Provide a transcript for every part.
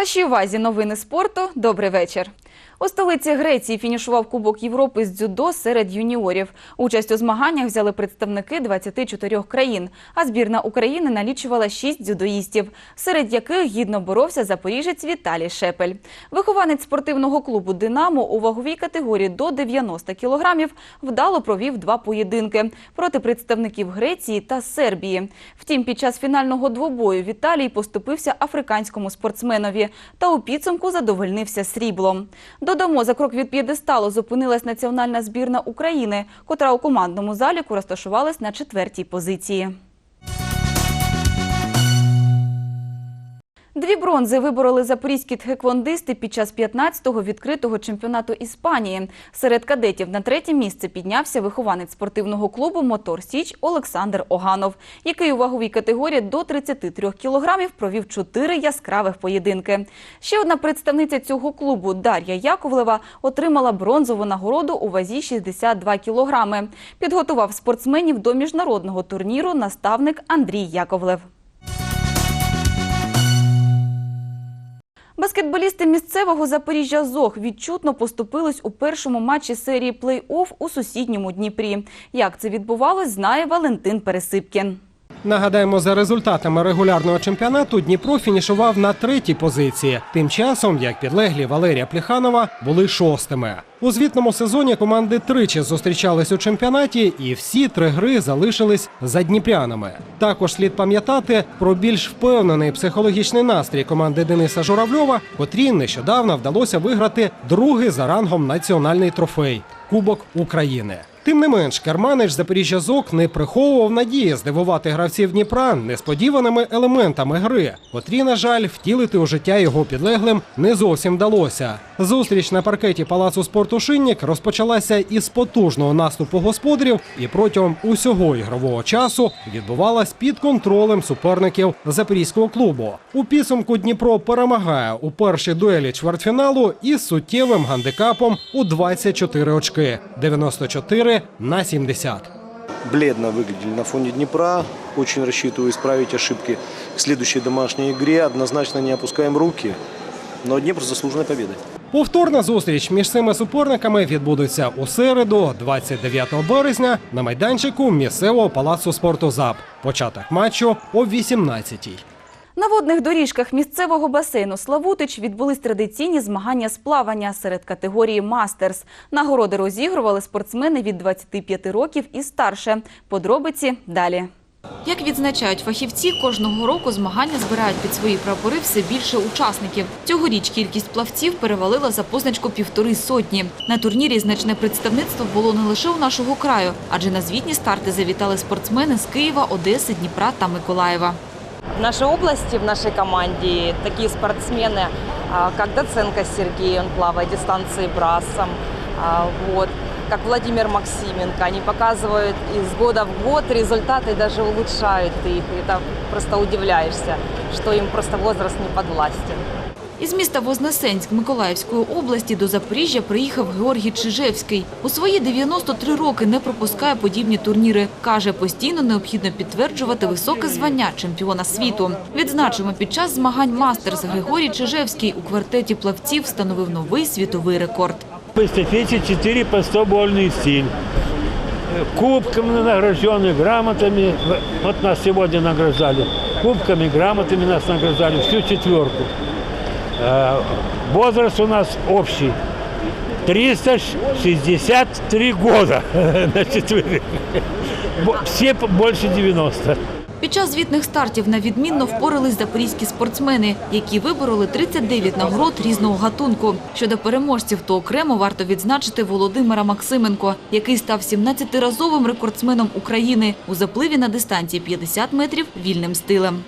Вашій увазі новини спорту. Добрий вечір. У столиці Греції фінішував Кубок Європи з дзюдо серед юніорів. Участь у змаганнях взяли представники 24 країн, а збірна України налічувала 6 дзюдоїстів, серед яких гідно боровся запоріжець Віталій Шепель. Вихованець спортивного клубу Динамо у ваговій категорії до 90 кілограмів вдало провів два поєдинки проти представників Греції та Сербії. Втім, під час фінального двобою Віталій поступився африканському спортсменові та у підсумку задовольнився сріблом. Додамо, за крок від п'єдесталу зупинилась національна збірна України, котра у командному заліку розташувалась на четвертій позиції. Дві бронзи вибороли запорізькі тхеквондисти під час 15-го відкритого чемпіонату Іспанії. Серед кадетів на третє місце піднявся вихованець спортивного клубу Мотор Січ Олександр Оганов, який у ваговій категорії до 33 кілограмів провів чотири яскравих поєдинки. Ще одна представниця цього клубу Дар'я Яковлева отримала бронзову нагороду у вазі 62 кілограми. Підготував спортсменів до міжнародного турніру наставник Андрій Яковлев. Баскетболісти місцевого Запоріжжя ЗОГ відчутно поступились у першому матчі серії плей-офф у сусідньому Дніпрі. Як це відбувалось, знає Валентин Пересипкін. Нагадаємо, за результатами регулярного чемпіонату Дніпро фінішував на третій позиції. Тим часом, як підлеглі Валерія Пліханова були шостими. У звітному сезоні команди тричі зустрічались у чемпіонаті, і всі три гри залишились за дніпрянами. Також слід пам'ятати про більш впевнений психологічний настрій команди Дениса Журавльова, котрій нещодавно вдалося виграти другий за рангом національний трофей Кубок України. Тим не менш, керманич Запоріжжя ЗОК не приховував надії здивувати гравців Дніпра несподіваними елементами гри, котрі, на жаль, втілити у життя його підлеглим не зовсім вдалося. Зустріч на паркеті палацу спорту Шинник розпочалася із потужного наступу господарів, і протягом усього ігрового часу відбувалась під контролем суперників запорізького клубу. У підсумку Дніпро перемагає у першій дуелі чвертьфіналу із суттєвим гандикапом у 24 очки 94 на 70. бледно выглядели на фоне Днепра. Очень рассчитываю исправить ошибки в следующей домашней игре. Однозначно не опускаем руки. Но Днепр с заслуженной. Повторна зустріч між цими суперниками відбудеться у середу, 29 березня, на майданчику місцевого палацу спорту ЗАП. Початок матчу о 18-й. На водних доріжках місцевого басейну Славутич відбулись традиційні змагання з плавання серед категорії «Мастерс». Нагороди розігрували спортсмени від 25 років і старше. Подробиці далі. Як відзначають фахівці, кожного року змагання збирають під свої прапори все більше учасників. Цьогоріч кількість плавців перевалила за позначку півтори сотні. На турнірі значне представництво було не лише у нашого краю, адже на звітні старти завітали спортсмени з Києва, Одеси, Дніпра та Миколаєва. В нашей области, в нашей команде такие спортсмены, а, как Доценко Сергей, он плавает дистанции брасом, а, вот, как Владимир Максименко. Они показывают из года в год результаты, даже улучшают их. Это просто удивляешься, что им просто возраст не подвластен. Із міста Вознесенськ Миколаївської області до Запоріжжя приїхав Георгій Чижевський. У свої 93 роки не пропускає подібні турніри. Каже, постійно необхідно підтверджувати високе звання чемпіона світу. Відзначимо, під час змагань «Мастерс» Григорій Чижевський у квартеті плавців встановив новий світовий рекорд. По эстафете 4 по 100 больный стиль. Кубками награждены, грамотами. Вот нас сегодня награждали. Кубками, грамотами нас награждали, всю четверку. Э, Возраст у нас общий. 363 года на четверых. Все больше 90. Під час звітних стартів на відмінно впорались запорізькі спортсмени, які вибороли 39 нагород різного гатунку. Щодо переможців, то окремо варто відзначити Володимира Максименко, який став 17-разовим рекордсменом України у запливі на дистанції 50 метрів вільним стилем.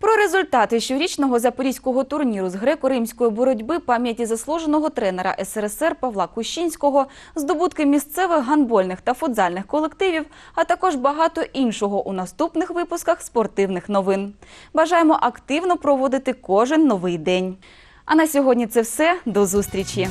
Про результати щорічного запорізького турніру з греко-римської боротьби пам'яті заслуженого тренера СРСР Павла Кущинського, здобутки місцевих гандбольних та футзальних колективів, а також багато іншого у наступних випусках спортивних новин. Бажаємо активно проводити кожен новий день. А на сьогодні це все. До зустрічі!